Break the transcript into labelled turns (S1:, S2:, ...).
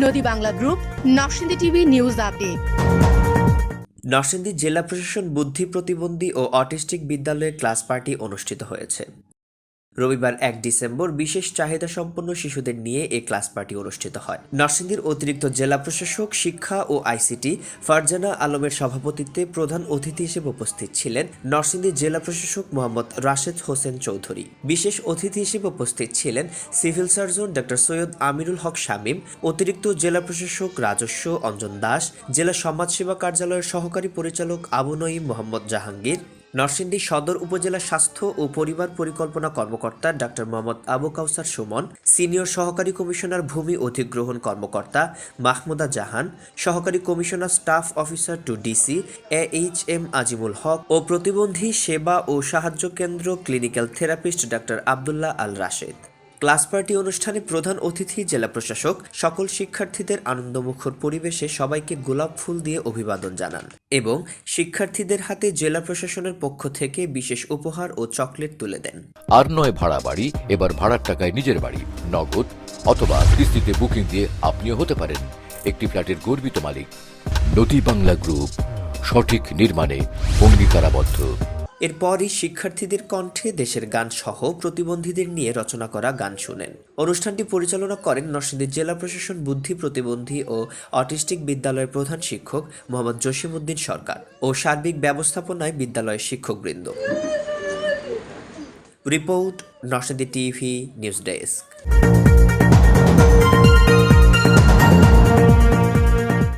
S1: নদী Bangla group, Narsingdi TV news update.
S2: Narsingdi জেলা প্রশাসন বুদ্ধি প্রতিবন্ধী ও অটিস্টিক বিদ্যালয়ের ক্লাস পার্টি অনুষ্ঠিত হয়েছে। রবিবার এক ডিসেম্বর বিশেষ চাহিদা সম্পন্ন শিশুদের নিয়ে এ ক্লাস পার্টি অনুষ্ঠিত হয়। নরসিংদীর অতিরিক্ত জেলা প্রশাসক, শিক্ষা ও আইসিটি ফারজানা আলমের সভাপতিত্বে প্রধান অতিথি হিসেবে উপস্থিত ছিলেন নরসিংদী জেলা প্রশাসক মোহাম্মদ রাশেদ হোসেন চৌধুরী। বিশেষ অতিথি হিসেবে উপস্থিত ছিলেন civil surgeon doctor Syed Amirul Haque Shamim, অতিরিক্ত জেলা প্রশাসক রাজস্ব অঞ্জন দাস, জেলা সমাজসেবা কার্যালয়ের সহকারী পরিচালক আবু নঈম মোহাম্মদ জাহাঙ্গীর নরসিংদী সদর উপজেলা স্বাস্থ্য ও পরিবার পরিকল্পনা কর্মকর্তা ডাক্তার মোহাম্মদ আবু কাউসার সুমন, সিনিয়র সহকারী কমিশনার ভূমি অধিগ্রহণ কর্মকর্তা মাহমুদা জাহান, সহকারী commissioner staff officer to DC A H M Azimul Haque ও প্রতিবন্ধী সেবা ও সাহায্য কেন্দ্র clinical therapist doctor Abdullah Al Rashed. Class party অনুষ্ঠানে প্রধান অতিথি জেলা প্রশাসক, সকল শিক্ষার্থীদের আনন্দমুখর পরিবেশে সবাইকে গোলাপ ফুল দিয়ে অভিবাদন জানান এবং শিক্ষার্থীদের হাতে জেলা প্রশাসনের পক্ষ থেকে বিশেষ উপহার ও চকলেট তুলে দেন।
S3: আর নয় ভাড়া বাড়ি, এবার ভাড়ার টাকায় নিজের বাড়ি, নগদ অথবা কিস্তিতে বুকিং দিয়ে আপনিও হতে পারেন একটি ফ্ল্যাটের গর্বিত মালিক। নদী বাংলা গ্রুপ, সঠিক নির্মাণে অঙ্গীকারাবদ্ধ।
S2: এরপরই শিক্ষার্থীদের কণ্ঠে দেশের গান সহ প্রতিবন্ধীদের নিয়ে রচনা করা গান শুনেন। অনুষ্ঠানটি পরিচালনা করেন নরসিংদী জেলা প্রশাসন বুদ্ধি প্রতিবন্ধী ও অটিস্টিক বিদ্যালয়ের প্রধান শিক্ষক মোহাম্মদ জসিমউদ্দিন সরকার ও সার্বিক ব্যবস্থাপনায় বিদ্যালয়ের শিক্ষকবৃন্দ। Report, Narsingdi TV, news desk.